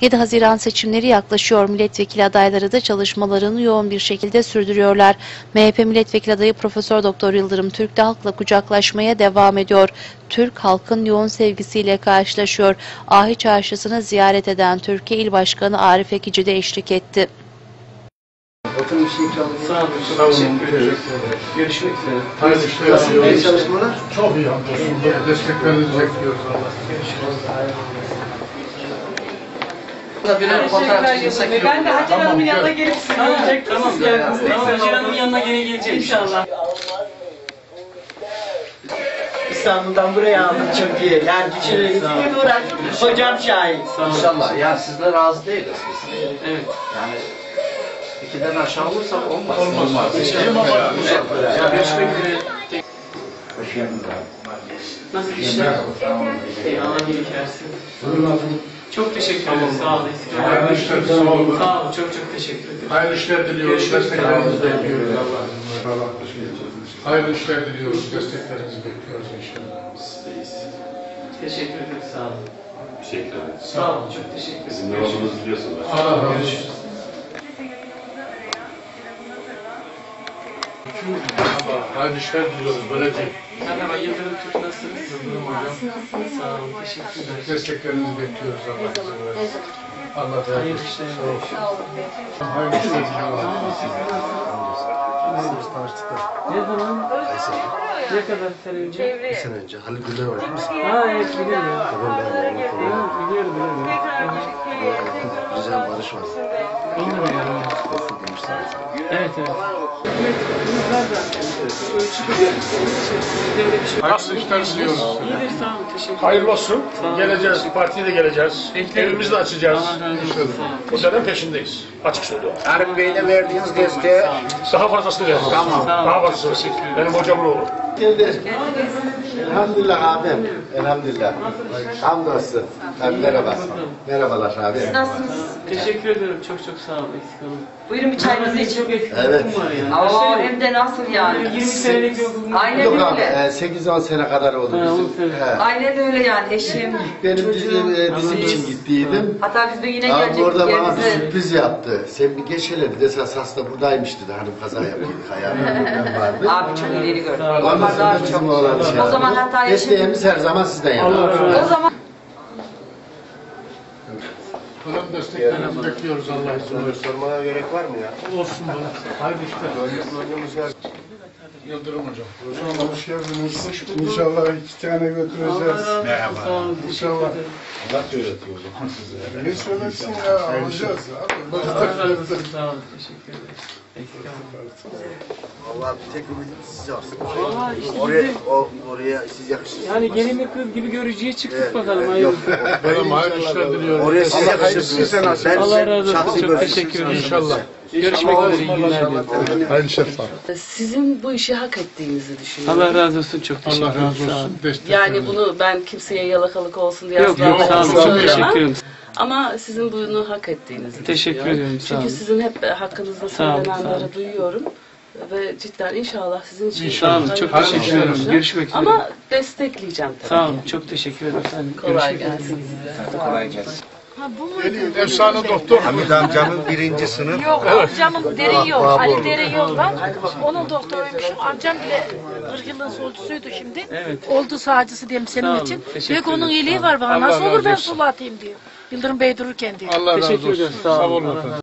7 Haziran seçimleri yaklaşıyor. Milletvekili adayları da çalışmalarını yoğun bir şekilde sürdürüyorlar. MHP milletvekili adayı Profesör Doktor Yıldırım Türk de halkla kucaklaşmaya devam ediyor. Türk halkın yoğun sevgisiyle karşılaşıyor. Ahi Çarşısı'nı ziyaret eden Türkiye İl Başkanı Arif Ekici de eşlik etti. Bir şey. Sağ olun. Teşekkür ederiz. Görüşmek üzere. Hayırlı çalışmalar? Çok iyi. Desteklerinizi bekliyoruz Allah. Burada birer fotoğraf. Ben de Hacer Hanım'ın yanına gelip sizi Tamam, görecektim. tamam. Siz geldiniz. Tamam, Hacer Hanım'ın yanına gene geleceğim. İnşallah. İstanbul'dan buraya aldım çok iyi. Yani uğraştım. Hocam şahit. İnşallah. Ya sizler razı değiliz biz. Evet. Yani ikiden aşağı olursak olmaz. Olmaz. Ya görüşmek üzere. Hoş geldiniz abi. Nasıl işler? İyi, Allah iyilik versin. Çok teşekkür ederim. Sağ olun. Hayırlı işler, sağ olun. Sağ olun. Çok çok teşekkür ederim. Hayırlı işler diliyoruz. Desteklerinizi bekliyoruz Allah. Hayırlı işler diliyoruz. Desteklerinizi bekliyoruz inşallah. Teşekkür ederim. Sağ olun. Teşekkür ederim. Sağ olun. Çok teşekkür ederim. Sizin ne olduğunuzu biliyorsunuz. Allah razı olsun. Hayırlı işler diliyoruz. Böylece Merhaba Yıldırım Türk nasılsınız? Yıldırım Hocam. Sağ olun. Teşekkürler. desteklerinizi bekliyoruz Allah izin. Allah razı Hayırlı işler. Hayırlı işler diliyoruz. Ne zaman? Ne kadar sene önce? Bir sene önce Halil Güler var değil mi? Ha evet biliyorum. ya. Evet, biliyorum biliyorum. Güzel barış var. Onu biliyorum. Evet evet. Nasıl işler diliyoruz? İyidir sağ olun. Teşekkür ederim. Hayırlı olsun. Sağ olun. Geleceğiz, partiye de geleceğiz. Beklerim. Evimizi de açacağız. Allah razı olsun. Bu sene peşindeyiz. Açık söylüyorum. Arif Bey'le verdiğiniz desteğe Daha fazlasını veririz. Tamam. Daha fazlasını. Benim hocamın oğlu. Elhamdülillah abim. Elhamdülillah. Hamdolsun. Abi merhaba. Merhabalar abi. Teşekkür ederim. Çok çok sağ olun. Eksik olun. Buyurun bir çayınızı için. Evet. Aa, hem de nasıl yani? 20 senelik bir var. Aynen Yok abi öyle. e, 8-10 sene kadar oldu Ha, on bizim. sene. He. Aynen öyle yani eşim, Benim çocuğum, bizim, e, bizim siz. için gittiydim. Hatta biz de yine Abi gelecektik orada bana bir sürpriz yaptı. Sen bir geç hele dedi. Esas hasta buradaymış dedi. Hanım kaza yaptıydık ayağına. vardı. Abi çok ileri gördüm. Ondan Oğlan şey O zaman yaşım. Desteğimiz her zaman sizden Allah yana. O zaman Hocam desteklerinizi bekliyoruz Allah izin verirse. Sormana gerek var mı ya? Olsun bana. Hayırlı işler. Yıldırım hocam. Hocam hoş geldiniz. İnşallah iki tane götüreceğiz. Merhaba. Sağ olun. Teşekkür ederim. Allah öğretiyor o zaman size. Ne söylesin ya alacağız. Allah razı olsun. Sağ olun. Teşekkür ederim. Vallahi bir tek ümit siz varsınız. Vallahi işte Oraya, o, oraya siz yakışırsınız. yani gelinli kız gibi görücüye çıktık Evet, bakalım. evet, yok. Benim hayırlı işler diliyorum. Oraya siz yakışırsınız. Ben Allah razı olsun. Çok teşekkür ederim. İnşallah. Görüşmek üzere. İyi günler diliyorum. Hayırlı sağ Sizin bu işi hak ettiğinizi düşünüyorum. Allah razı olsun. Çok teşekkür Allah ederim. razı Sağ olun. olsun. Desteklerinizi. Yani bunu ben kimseye yalakalık olsun diye Yok asla yok sağ olun. Çok söylemem. teşekkür ederim. Ama sizin bunu hak ettiğinizi Teşekkür düşünüyorum. ederim, sağ olun. Çünkü sizin hep hakkınızda Sağ olun, sağ olun. söylenenleri duyuyorum. Ve cidden inşallah sizin için Sağ olun. Çok hayırlı teşekkür olsun. ederim. Görüşmek üzere. Ama destekleyeceğim tabii. Sağ olun. Çok teşekkür ederim. Kolay Görüşmek üzere. gelsin size. kolay gelsin. Efsane doktor. Hamid amcamın birinci sınıf. Yok amcamın deri yol, Ali deri yol var. Onun doktoruymuş. Amcam bile 40 yılın solcusuydu şimdi. Evet. Oldu sağcısı diyeyim Sağ senin olun, için. teşekkür onun iyiliği sağ var bana. Allah Nasıl razı olur ben olsun. sulu atayım diyor. Yıldırım Bey dururken diyor. Allah razı Teşekkür olsun. Sağ olun. olun efendim.